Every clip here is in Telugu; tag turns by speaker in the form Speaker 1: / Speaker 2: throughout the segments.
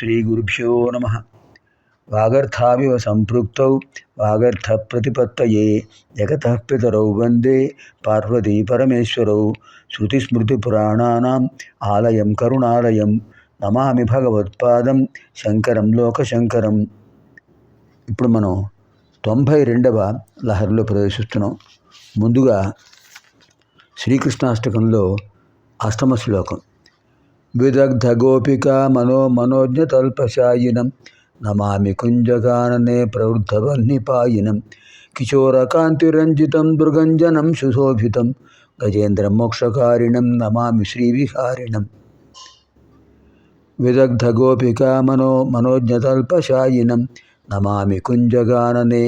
Speaker 1: శ్రీగురుభ్యో నమ వాగర్థావివ సంపృక్తౌ వాగర్థప్రతిపత్తయే జగత పితరౌ వందే పార్వతీ పరమేశ్వరౌ శృతిస్మృతిపురాణానాం ఆలయం కరుణాలయం నమామి భగవత్పాదం శంకరం లోకశంకరం ఇప్పుడు మనం తొంభై రెండవ లహరిలో ప్రవేశిస్తున్నాం. ముందుగా శ్రీకృష్ణాష్టకంలో అష్టమ శ్లోకం. విదగ్ధ గోపిక మనో మనోజ్ఞతల్పశాయినం నమామి కుంజగాననే ప్రవృద్ధవన్నిపాయినం కిశోరకాంతిరంజితం దృగంజనం సుశోభితం గజేంద్రం మోక్షకారిణం నమామి శ్రీవిహారిణం విదగ్ధ గోపిక మనో మనోజ్ఞతల్పశాయినం నమామి కుంజగాననే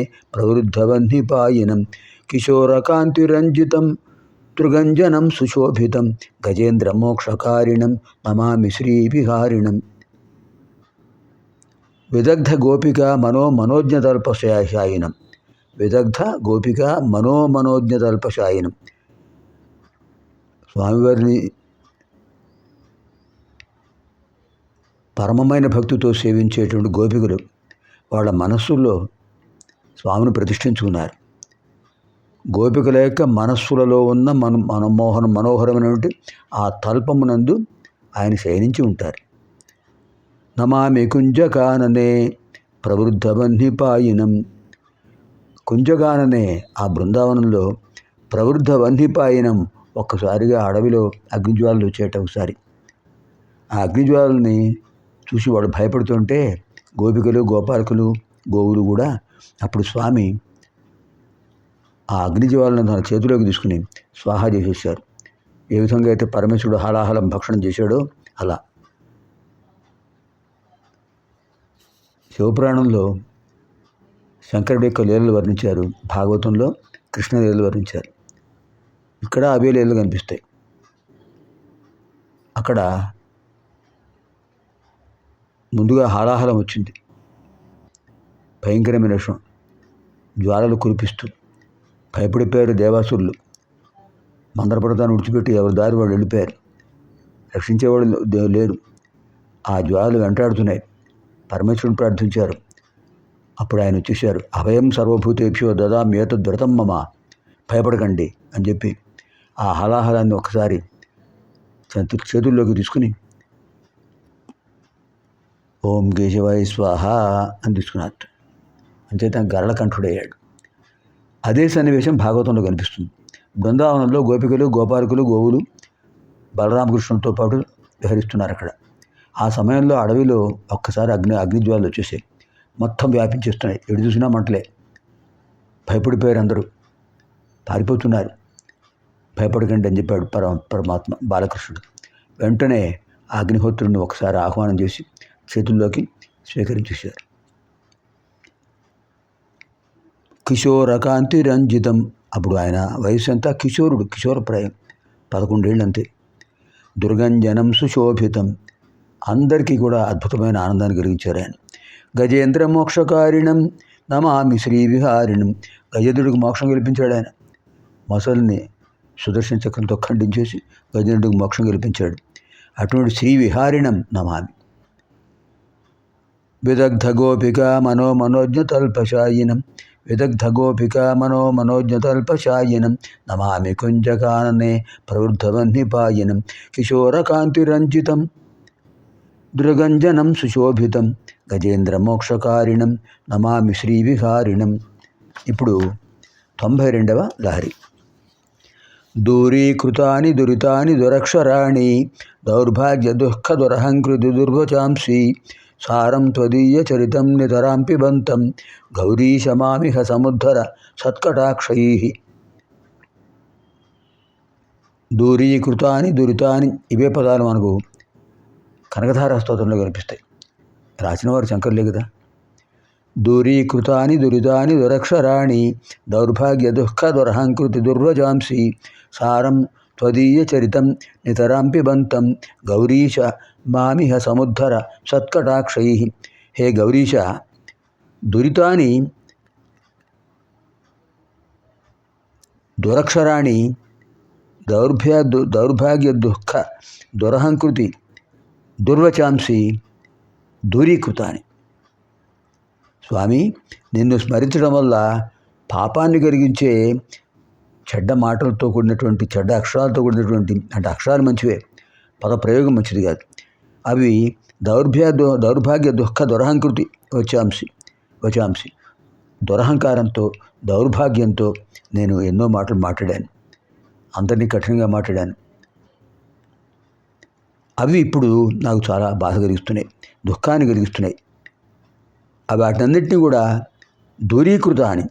Speaker 1: ప్రవృద్ధవన్నిపాయినం సుశోభితం గజేంద్ర మోక్షకారిణం నమామి శ్రీవిహారిణం విదగ్ధ గోపిక మనో మనోజ్ఞతల్పశాయినం విదగ్ధ గోపిక మనో మనోజ్ఞతల్పశాయినం స్వామివారిని పరమమైన భక్తితో సేవించేటువంటి గోపికలు వాళ్ళ మనస్సుల్లో స్వామిని ప్రతిష్ఠించుకున్నారు. గోపికల యొక్క మనస్సులలో ఉన్న మన మనమోహన మనోహరమైనటువంటి ఆ తల్పమునందు ఆయన శయనించి ఉంటారు. నమామి కుంజకాననే ప్రవృద్ధవన్నిపాయినం కుంజగాననే ఆ బృందావనంలో ప్రవృద్ధ వన్నిపాయనం ఒక్కసారిగా అడవిలో అగ్నిజ్వాలలు వచ్చేట ఒకసారి. ఆ అగ్నిజ్వాలని చూసి వాడు భయపడుతుంటే గోపికలు గోపాలకులు గోవులు కూడా అప్పుడు స్వామి ఆ అగ్నిజ్వాలను తన చేతిలోకి తీసుకుని స్వాహా చేసేసారు ఏ విధంగా అయితే పరమేశ్వరుడు హలాహలం భక్షణం చేశాడో అలా. శివపురాణంలో శంకరుడు యొక్క లీలలు వర్ణించారు. భాగవతంలో కృష్ణ లీలలు వర్ణించారు. ఇక్కడ అవే లీలలు కనిపిస్తాయి. అక్కడ ముందుగా హాలాహలం వచ్చింది. భయంకరమైన విషయం జ్వాలలు కురిపిస్తూ భయపడిపోయారు దేవాసురులు. మందరపడతాను విడిచిపెట్టి ఎవరి దారి వాళ్ళు వెళ్ళిపోయారు. రక్షించేవాళ్ళు లేరు. ఆ జ్వాలలు వెంటాడుతున్నాయి. పరమేశ్వరుని ప్రార్థించారు. అప్పుడు ఆయన వచ్చేసారు అభయం సర్వభూతేభ్యో దదామ్యేత ధృతం మమ. భయపడకండి అని చెప్పి ఆ హలాహలాన్ని ఒకసారి చేతు- చేతుల్లోకి తీసుకుని ఓం కేశవాయ స్వాహ అని తీసుకున్నట్టు అంచేత గరళకంఠుడయ్యాడు. అదే సన్నివేశం భాగవతంలో కనిపిస్తుంది. బృందావనంలో గోపికలు గోపాలకులు గోవులు బలరామకృష్ణులతో పాటు విహరిస్తున్నారు అక్కడ. ఆ సమయంలో అడవిలో ఒక్కసారి అగ్ని అగ్నిజ్వాలు వచ్చేసాయి. మొత్తం వ్యాపించేస్తున్నాయి. ఎటు చూసినా మంటలే. భయపడిపోయారు అందరూ. పారిపోతున్నారు. భయపడకండి అని చెప్పాడు పరమ పరమాత్మ బాలకృష్ణుడు. వెంటనే ఆ అగ్నిహోత్రుడిని ఒకసారి ఆహ్వానం చేసి చేతుల్లోకి స్వీకరించేశారు. కిశోరకాంతి రంజితం. అప్పుడు ఆయన వయసు అంతా కిశోరుడు కిషోరప్రాయం పదకొండేళ్ళు అంతే దుర్గంజనం సుశోభితం. అందరికీ కూడా అద్భుతమైన ఆనందాన్ని కలిగించారు ఆయన. గజేంద్ర మోక్షకారిణం. నమామి శ్రీ విహారిణం. గజేంద్రుడికి మోక్షం కల్పించాడు ఆయన. మొసలిని సుదర్శన చక్రంతో ఖండించేసి గజేంద్రుడికి మోక్షం గెలిపించాడు అటువంటి శ్రీ విహారిణం నమామి. విదగ్ధ గోపిక మనో మనోజ్ఞ తల్పశాయినం. గోపిక మనో మనోజ్ఞతల్పశాయినం నమామి కుంజకాననే ప్రవృద్ధవన్నిపాయనం కిశోరకాంతిరంజితం దృగంజనం సుశోభితం గజేంద్రమోక్షకారిణం నమామి శ్రీవిహారిణం ఇప్పుడు తొంభై రెండవ లహరి దూరీకృతాని దురితాని దురక్షరాణి దౌర్భాగ్య దుఃఖ దురహంకృతి దుర్వచాంసి సారం త్వదీయ చరితం నితరాం పిబంతం గౌరీశమామిహ సముద్ధర సత్కటాక్షై దూరీకృతాని దురితాని ఇవే పదాలు మనకు కనకధార స్తోత్రంలో కనిపిస్తాయి. రాసినవారు శంకర్లే కదా. దూరీకృతాని దురితాని దురక్షరాణి దౌర్భాగ్య దుఃఖ దుర్హంకృతి దుర్వజాంసి సారం త్వదీయచరితం నితరాం పిబంతం గౌరీశ మామిహ సముద్ధర షత్కటాక్షై హే గౌరీశ దురితాని దురక్షరాణి దౌర్భ్య దౌర్భాగ్య దుఃఖ దురహంకృతి దుర్వచాంసి దూరీకృతాన్ని స్వామి నిన్ను స్మరించడం వల్ల పాపాన్ని కలిగించే చెడ్డ మాటలతో కూడినటువంటి చెడ్డ అక్షరాలతో కూడినటువంటి అంటే అక్షరాలు మంచివే పదప్రయోగం మంచిది కాదు. అవి దౌర్భ్య దౌర్భాగ్య దుఃఖ దురహంకృతి వచ్చాంసి వచ్చాంసి దురహంకారంతో దౌర్భాగ్యంతో నేను ఎన్నో మాటలు మాట్లాడాను. అందరినీ కఠినంగా మాట్లాడాను. అవి ఇప్పుడు నాకు చాలా బాధ కలిగిస్తున్నాయి దుఃఖాన్ని కలిగిస్తున్నాయి. అవి వాటినన్నింటినీ కూడా దూరీకృత అని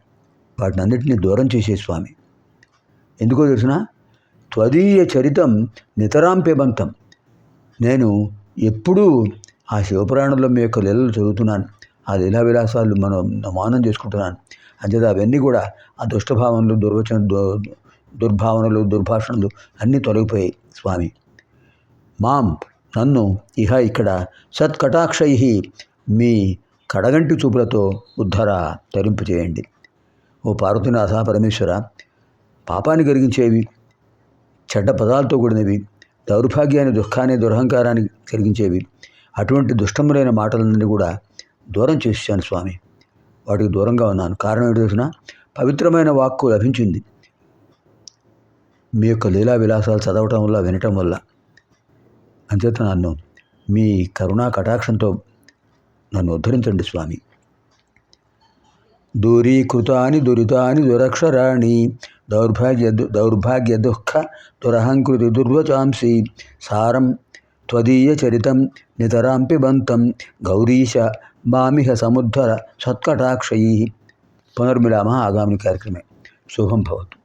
Speaker 1: వాటినన్నింటినీ దూరం చేసే స్వామి. ఎందుకో తెలిసిన? త్వదీయ చరితం నితరాంపిబంతం నేను ఎప్పుడూ ఆ శివపురాణంలో మీ యొక్క లీలలు చదువుతున్నాను. ఆ లీలా విలాసాలు మనం మానం చేసుకుంటున్నాను. అంచేత అవన్నీ కూడా ఆ దుష్టభావనలు దుర్వచన దు- దుర్భావనలు దుర్భాషణలు అన్నీ తొలగిపోయాయి స్వామి. మాం నన్ను ఇహ ఇక్కడ సత్కటాక్షై మీ కడగంటి చూపులతో ఉద్ధర తరింపు చేయండి ఓ పార్వతీనాథ పరమేశ్వర పాపాన్ని కలిగించేవి చెడ్డ పదాలతో కూడినవి దౌర్భాగ్యాన్ని దుఃఖాన్ని దురహంకారాన్ని కలిగించేవి అటువంటి దుష్టములైన మాటలన్నీ కూడా దూరం చేశాను స్వామి. వాటికి దూరంగా ఉన్నాను. కారణం ఏంటి తెలిసిన? పవిత్రమైన వాక్కు లభించింది. మీ యొక్క లీలా విలాసాలు చదవటం వల్ల వినటం వల్ల. అంచేత నన్ను మీ కరుణా కటాక్షంతో నన్ను ఉద్ధరించండి స్వామి. దూరీకృతాని దురితాని దురక్షరాణి దౌర్భాగ్య దౌర్భాగ్య దుఃఖ దురహంకృతి దుర్వచాంసి సారం త్వదీయ చరితం నితరాం పిబంతం గౌరీశ మామిహ సముద్ధర సత్కటాక్షై పునర్మిలామ ఆగామి కార్యక్రమే శుభం భవతు